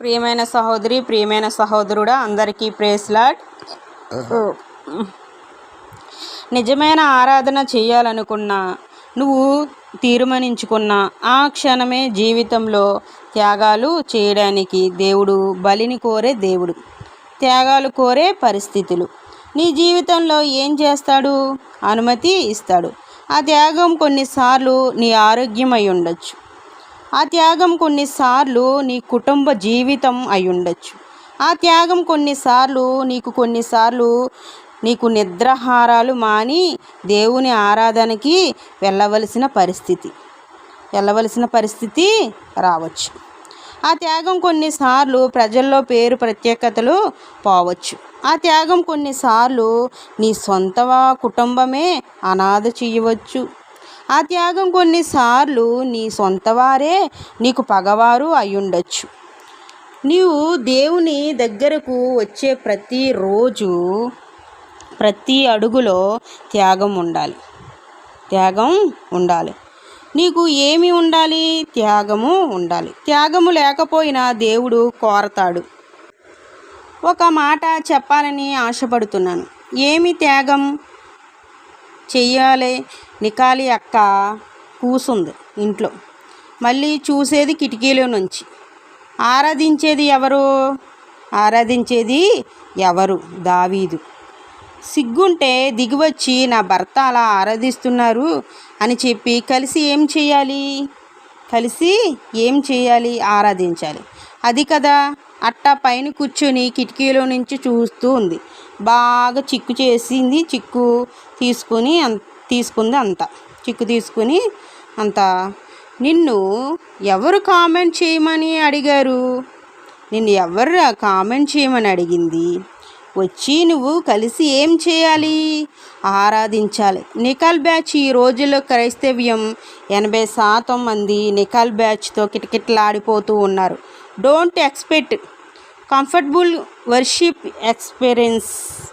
ప్రియమైన సహోదరి ప్రియమైన సహోదరుడా అందరికీ ప్రేస్లాడ్ నిజమైన ఆరాధన చేయాలనుకున్నా నువ్వు తీర్మానించుకున్న ఆ క్షణమే జీవితంలో త్యాగాలు చేయడానికి దేవుడు బలిని కోరే దేవుడు. త్యాగాలు కోరే పరిస్థితులు. నీ జీవితంలో ఏం చేస్తాడు? అనుమతి ఇస్తాడు. ఆ త్యాగం కొన్నిసార్లు నీ ఆరోగ్యం అయి ఉండొచ్చు. ఆ త్యాగం కొన్నిసార్లు నీ కుటుంబ జీవితం అయి ఉండొచ్చు ఆ త్యాగం కొన్నిసార్లు నీకు కొన్నిసార్లు నీకు నిద్రహారాలు మాని దేవుని ఆరాధనకి వెళ్ళవలసిన పరిస్థితి వెళ్ళవలసిన పరిస్థితి రావచ్చు. ఆ త్యాగం కొన్నిసార్లు ప్రజల్లో పేరు ప్రత్యేకతలు పోవచ్చు. ఆ త్యాగం కొన్నిసార్లు నీ సొంత కుటుంబమే అనాథ చేయవచ్చు. ఆ త్యాగం కొన్నిసార్లు నీ సొంత వారే నీకు పగవారు అయ్యుండొచ్చు. నీవు దేవుని దగ్గరకు వచ్చే ప్రతి రోజు ప్రతి అడుగులో త్యాగం ఉండాలి. త్యాగం ఉండాలి. నీకు ఏమి ఉండాలి? త్యాగము ఉండాలి. త్యాగము లేకపోయినా దేవుడు కోరతాడు. ఒక మాట చెప్పాలని ఆశపడుతున్నాను. ఏమి త్యాగం? చెయ్యాలి. నికాలి అక్క కూసుంది ఇంట్లో. మళ్ళీ చూసేది కిటికీలో నుంచి. ఆరాధించేది ఎవరు? ఆరాధించేది ఎవరు? దావీదు. సిగ్గుంటే దిగివచ్చి నా భర్త అలా ఆరాధిస్తున్నారు అని చెప్పి కలిసి ఏం చేయాలి? కలిసి ఏం చేయాలి? ఆరాధించాలి. అది కదా అట్ట పైన కూర్చొని కిటికీలో నుంచి చూస్తూ ఉంది. బాగా చిక్కు చేసింది. చిక్కు తీసుకొని తీసుకుంది అంత. చిక్కు తీసుకుని అంత. నిన్ను ఎవరు కామెంట్ చేయమని అడిగారు? నిన్ను ఎవరు కామెంట్ చేయమని అడిగింది? వచ్చి నువ్వు కలిసి ఏం చేయాలి? ఆరాధించాలి. నికాల్ బ్యాచ్ ఈ రోజుల్లో క్రైస్తవ్యం ఎనభై శాతం మంది నికాల్ బ్యాచ్తో కిటకిటలాడిపోతూ ఉన్నారు. Don't expect comfortable worship experience.